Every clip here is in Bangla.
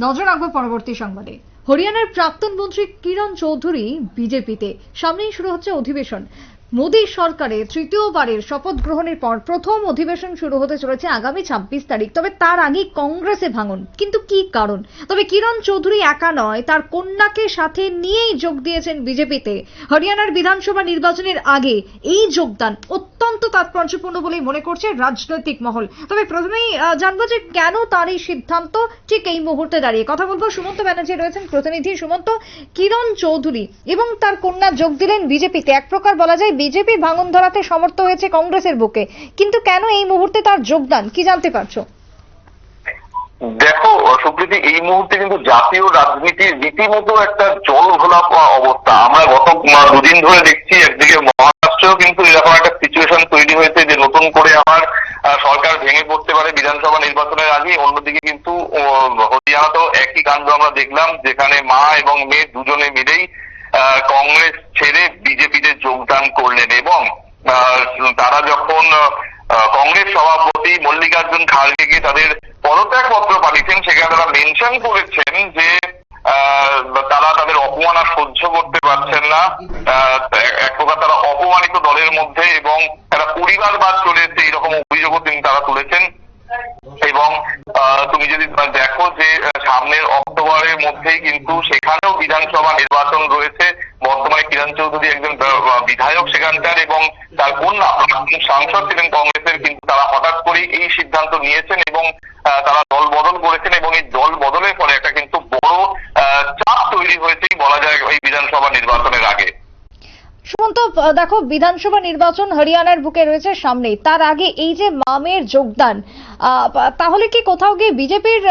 নজর রাখব পরবর্তী সংবাদে। হরিয়ানার প্রাক্তন মন্ত্রী কিরণ চৌধুরী বিজেপিতে। সামনেই শুরু হচ্ছে অধিবেশন। মোদী সরকারের তৃতীয়বারের শপথ গ্রহণের পর প্রথম অধিবেশন শুরু হতে চলেছে আগামী ছাব্বিশ তারিখ। তবে তার আগে কংগ্রেসে ভাঙন। কিন্তু কি কারণ? তবে কিরণ চৌধুরী একা নয়, তার কন্যাকে সাথে নিয়েই যোগ দিয়েছেন বিজেপিতে। হরিয়ানার বিধানসভা নির্বাচনের আগে এই যোগদান অত্যন্ত তাৎপর্যপূর্ণ বলেই মনে করছে রাজনৈতিক মহল। তবে প্রথমেই জানব যে কেন তার এই সিদ্ধান্ত? ঠিক এই মুহূর্তে দাঁড়িয়ে কথা বলব। সুমন্ত ব্যানার্জি রয়েছেন প্রতিনিধি। সুমন্ত, কিরণ চৌধুরী এবং তার কন্যা যোগ দিলেন বিজেপিতে। এক প্রকার বলা যায় বিজেপি ভাঙন ধরাতে সমর্থ হয়েছে কংগ্রেসের বুকে। কিন্তু কেন এই মুহূর্তে তার যোগদান? কি জানতে পারছ? দেখো সুপ্রীতি এই মুহূর্তে কিন্তু জাতীয় রাজনীতির রীতিমতো একটা জল ঘোলা অবস্থা। আমরা গত দুদিন ধরে দেখছি একদিকে মহারাষ্ট্রেও কিন্তু এরকম একটা সিচুয়েশন তৈরি হয়েছে যে নতুন করে আমার সরকার ভেঙে পড়তে পারে বিধানসভা নির্বাচনের আগে। অন্যদিকে কিন্তু হরিয়ানাতেও একই কাণ্ড আমরা দেখলাম, যেখানে মা এবং মেয়ে দুজনে মিলেই কংগ্রেস ছেড়ে বিজেপিতে যোগদান করলেন এবং তারা যখন কংগ্রেস সভাপতি মল্লিকার্জুন খাড়গেকে তাদের পদত্যাগ পত্র পাঠিয়েছেন, সেখানে তারা মেনশন করেছেন যে তারা তাদের অপমান আর সহ্য করতে পারছেন না। এক প্রকার তারা অপমানিত দলের মধ্যে এবং একটা পরিবারবাদ চলে এসেছে এইরকম অভিযোগও তিনি তারা তুলেছেন। এবং তুমি যদি দেখো যে সামনের অক্টোবরের মধ্যেই কিন্তু সেখানেও বিধানসভা নির্বাচন রয়েছে। বর্তমানে কিরণ চৌধুরী একজন বিধায়ক সেখানকার এবং তার কন্যা সাংসদ ছিলেন কংগ্রেসের, কিন্তু তারা হঠাৎ করে এই সিদ্ধান্ত নিয়েছেন এবং তারা দল বদল করেছেন এবং এই দল বদলের ফলে একটা কিন্তু বড় চাপ তৈরি হয়েছেই বলা যায় এই বিধানসভা নির্বাচনের আগে। সুমন্ত দেখো, বিধানসভা নির্বাচন হরিয়ানার বুকে রয়েছে সামনেই। তার আগে এই যে মামের যোগদান তাহলে কি কোথাও গিয়ে বিজেপির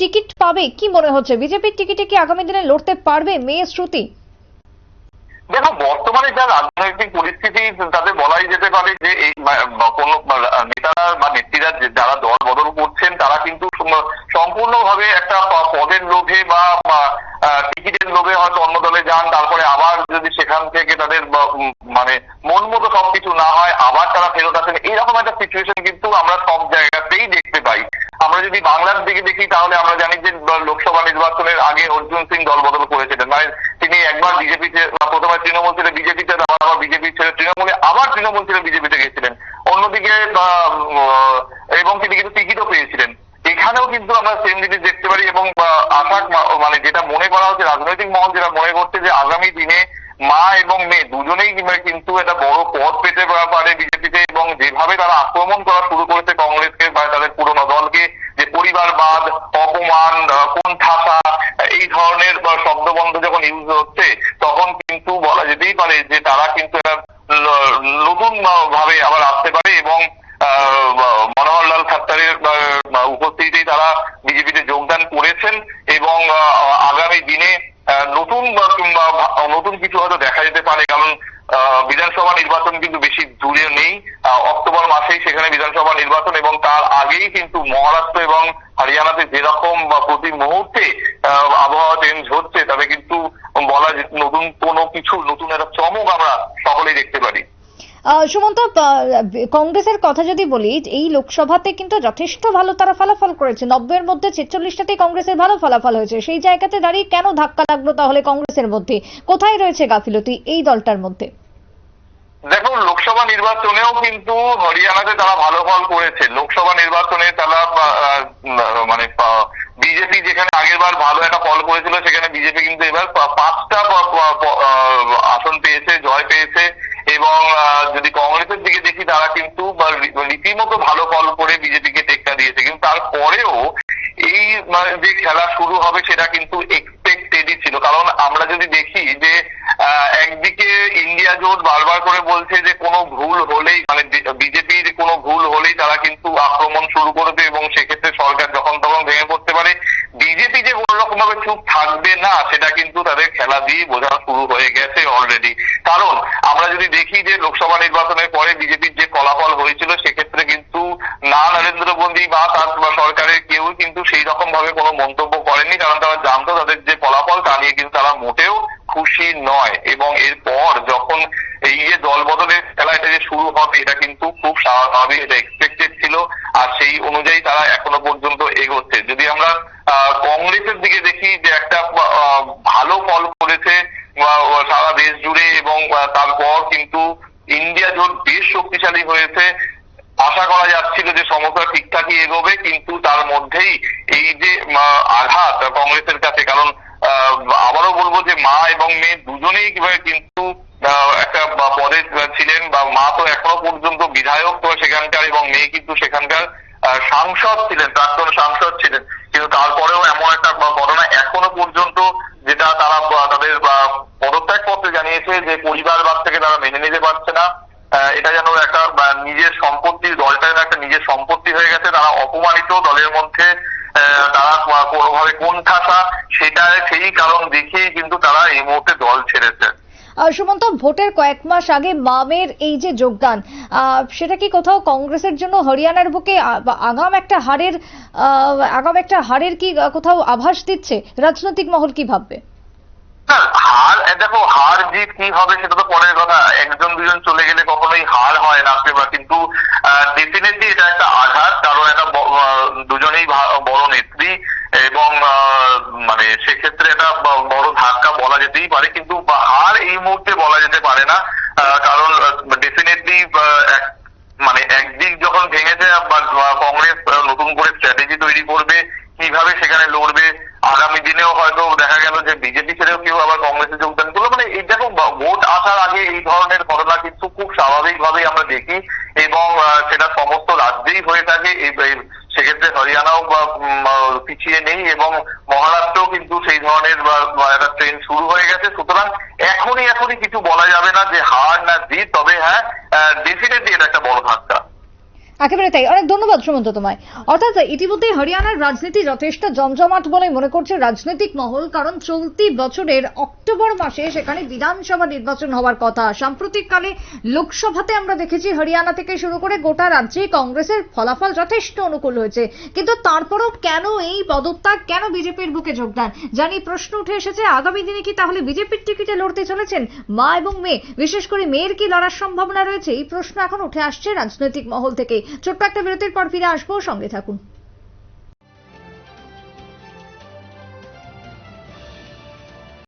টিকিট পাবে? কি মনে হচ্ছে? বিজেপির টিকিটে কি আগামী দিনে লড়তে পারবে মেয়ে শ্রুতি? দেখো, বর্তমানে যা রাজনৈতিক পরিস্থিতি, তাতে বলাই যেতে পারে যে এই কোন নেতারা বা নেত্রীরা যারা দল বদল করছেন, তারা কিন্তু সম্পূর্ণভাবে একটা পদের লোভে বা টিকিটের লোভে হয়তো অন্য দলে যান, তারপরে আবার যদি সেখান থেকে তাদের মানে মন মতো সবকিছু না হয়, আবার তারা ফেরত আসেন, এইরকম একটা সিচুয়েশন কিন্তু আমরা সব জায়গাতেই দেখতে পাই। আমরা যদি বাংলার দিকে দেখি, তাহলে আমরা জানি যে লোকসভা নির্বাচনের আগে অর্জুন সিং দল বদল করেছিলেন। মানে তিনি একবার বিজেপিতে প্রথমে তৃণমূল ছেড়ে বিজেপিতে আবার বিজেপি ছেড়ে তৃণমূলে, আবার তৃণমূল ছেড়ে বিজেপিতে গেছিলেন। অন্যদিকে এবং তিনি কিন্তু টিকিটও পেয়েছিলেন। এখানেও কিন্তু আমরা সেম জিনিস দেখতে পারি এবং আশা মানে যেটা মনে করা হচ্ছে, রাজনৈতিক মহল যেটা মনে করছে যে আগামী দিনে মা এবং মেয়ে দুজনেই কিন্তু একটা বড় পদ পেতে পারে বিজেপিতে এবং যেভাবে তারা আক্রমণ করা শুরু করেছে কংগ্রেসকে বা তাদের পুরনো দলকে, যে পরিবারবাদ, অপমান কোন কোণঠাসা এই ধরনের শব্দবন্ধ যখন ইউজ হচ্ছে, তখন কিন্তু বলা যেতেই পারে যে তারা কিন্তু একটা নতুন ভাবে আবার আসতে পারে এবং মনোহরলাল আহ, উপস্থিতিতেই তারা বিজেপিতে যোগদান করেছেন এবং আগামী দিনে নতুন কিংবা নতুন কিছু হয়তো দেখা যেতে পারে কারণ বিধানসভা নির্বাচন কিন্তু বেশি দূরে নেই। অক্টোবর মাসেই সেখানে বিধানসভা নির্বাচন এবং তার আগেই কিন্তু মহারাষ্ট্র এবং হরিয়ানাতে যেরকম বা প্রতি মুহূর্তে আবহাওয়া চেঞ্জ হচ্ছে তাতে কিন্তু বলা নতুন কোনো কিছু নতুন একটা চমক আমরা সকলেই দেখতে পারি। সুমন্ত কংগ্রেসের কথা যদি বলি, এই লোকসভাতে কিন্তু যথেষ্ট ভালো তারা ফলাফল করেছে। নব্বইয়ের মধ্যে ছেচল্লিশটাতেই কংগ্রেসের ভালো ফলাফল হয়েছে। সেই জায়গাতে দাঁড়িয়ে কেন ধাক্কা লাগল তাহলে কংগ্রেসের মধ্যে? কোথায় রয়েছে গাফিলতি এই দলটার মধ্যে? দেখো লোকসভা নির্বাচনেও কিন্তু হরিয়ানাতে তারা ভালো ফল করেছে। লোকসভা নির্বাচনে তারা মানে বিজেপি যেখানে আগেরবার ভালো একটা ফল করেছিল, সেখানে বিজেপি কিন্তু এবার পাঁচটা আসন পেয়েছে, জয় পেয়েছে। এবং যদি কংগ্রেসের দিকে দেখি তারা কিন্তু রীতিমতো ভালো ফল করে বিজেপিকে টেক্কা দিয়েছে। কিন্তু তারপরেও এই যে খেলা শুরু হবে সেটা কিন্তু এক্সপেক্টেডই ছিল। কারণ আমরা যদি দেখি যে একদিকে ইন্ডিয়া জোট বারবার করে বলছে যে কোনো ভুল হলেই মানে বিজেপির কোনো ভুল হলেই তারা কিন্তু আক্রমণ শুরু করবে এবং সেক্ষেত্রে সরকার যখন তখন ভেঙে পড়তে পারে বিজেপি যে কোনো রকম ভাবে চুপ থাকবে না, সেটা কিন্তু তাদের খেলা দিয়ে বোঝা শুরু হয়ে গেছে অলরেডি কারণ আমরা যদি দেখি যে লোকসভা নির্বাচনের পরে বিজেপির যে ফলাফল হয়েছিল, সেক্ষেত্রে কিন্তু না নরেন্দ্র মোদী বা তার সরকারের কেউ কিন্তু সেই রকম ভাবে কোনো মন্তব্য করেনি কারণ তারা জানতো তাদের যে ফলাফল, তা নিয়ে কিন্তু তারা মোটেও খুশি নয়। এবং এরপর যখন এই যে দল বদলের খেলা এটা যে শুরু হবে, এটা কিন্তু খুব স্বাভাবিক, এটা এক্সপেক্টেড ছিল। আর সেই অনুযায়ী তারা এখনও পর্যন্ত এগোচ্ছে। আমরা কংগ্রেসের দিকে দেখি যে একটা ভালো ফল করেছে সারা দেশ জুড়ে এবং তারপর কিন্তু ইন্ডিয়া জোট বেশ শক্তিশালী হয়েছে, আশা করা যাচ্ছিল যে সমস্যা ঠিকঠাকই এগোবে, কিন্তু তার মধ্যেই এই যে আঘাত কংগ্রেসের কাছে, কারণ আবারও বলব যে মা এবং মেয়ে দুজনেই কীভাবে কিন্তু একটা পদে ছিলেন, বা, মা তো এখনও পর্যন্ত বিধায়ক তো সেখানকার এবং মেয়ে কিন্তু সেখানকার সাংসদ ছিলেন, প্রাক্তন সাংসদ ছিলেন। কিন্তু তারপরেও এমন একটা ঘটনা এখনও পর্যন্ত যেটা তারা তাদের পদত্যাগ করতে জানিয়েছে যে পরিবারবাদ থেকে তারা মেনে নিতে পারছে না। এটা যেন একটা নিজের সম্পত্তি দলটা যেন একটা নিজের সম্পত্তি হয়ে গেছে, তারা অপমানিত দলের মধ্যে তারা কোনোভাবে কোন ঠাসা সেটা সেই কারণ দেখিয়েই কিন্তু তারা এই মুহূর্তে দল ছেড়েছে। সুমন্ত, ভোটের কয়েক মাস আগে মামের এই যে যোগদান সেটা কি কোথাও কংগ্রেসের জন্য হরিয়ানার বুকে আগাম একটা হারের আগাম একটা হারের কি কোথাও আভাস দিচ্ছে? রাজনৈতিক মহল কি ভাববে? হার দেখো, হার জিত কি হবে সেটা তো পরের কথা। একজন দুজন চলে গেলে কখনোই হার হয় না কিন্তু ডেফিনেটলি এটা একটা আঘাত কারণ একটা ব- আহ, দুজনেই বড় নেত্রী এবং মানে সেক্ষেত্রে এটা বড় ধাক্কা বলা যেতেই পারে, কিন্তু আর এই মুহূর্তে বলা যেতে পারে না কারণ ডেফিনেটলি মানে একদিক যখন ভেঙেছে কংগ্রেস নতুন করে স্ট্র্যাটেজি তৈরি করবে, কীভাবে সেখানে লড়বে, আগামী দিনেও হয়তো দেখা গেল যে বিজেপি ছেড়েও কেউ আবার কংগ্রেসে যোগদান করল মানে এই দেখো ভোট আসার আগে এই ধরনের ঘটনা কিন্তু খুব স্বাভাবিকভাবেই আমরা দেখি এবং সেটা সমস্ত রাজ্যেই হয়ে থাকে সেক্ষেত্রে হরিয়ানাও পিছিয়ে নেই এবং মহারাষ্ট্রও কিন্তু সেই ধরনের একটা ট্রেন শুরু হয়ে গেছে। সুতরাং এখনই এখনই কিছু বলা যাবে না যে হার না জিত, তবে হ্যাঁ ডেফিনেটলি এটা একটা বড় ধাক্কা একেবারে তাই। অনেক ধন্যবাদ সুমন্ত তোমায়। অর্থাৎ ইতিমধ্যে হরিয়ানার রাজনীতি যথেষ্ট জমজমাট বলে মনে করছে রাজনৈতিক মহল, কারণ চলতি বছরের অক্টোবর মাসে সেখানে বিধানসভা নির্বাচন হওয়ার কথা। সাম্প্রতিককালে লোকসভাতে আমরা দেখেছি হরিয়ানা থেকে শুরু করে গোটা রাজ্যে কংগ্রেসের ফলাফল যথেষ্ট অনুকূল হয়েছে। কিন্তু তারপরও কেন এই পদত্যাগ, কেন বিজেপির বুকে যোগদান? জানি প্রশ্ন উঠে এসেছে, আগামী দিনে কি তাহলে বিজেপির টিকিটে লড়তে চলেছেন মা এবং মেয়ে? বিশেষ করে মেয়ের কি লড়ার সম্ভাবনা রয়েছে? এই প্রশ্ন এখন উঠে আসছে রাজনৈতিক মহল থেকে। ছোট্ট একটা বিরতির পর ফিরে আসব সঙ্গে থাকুন।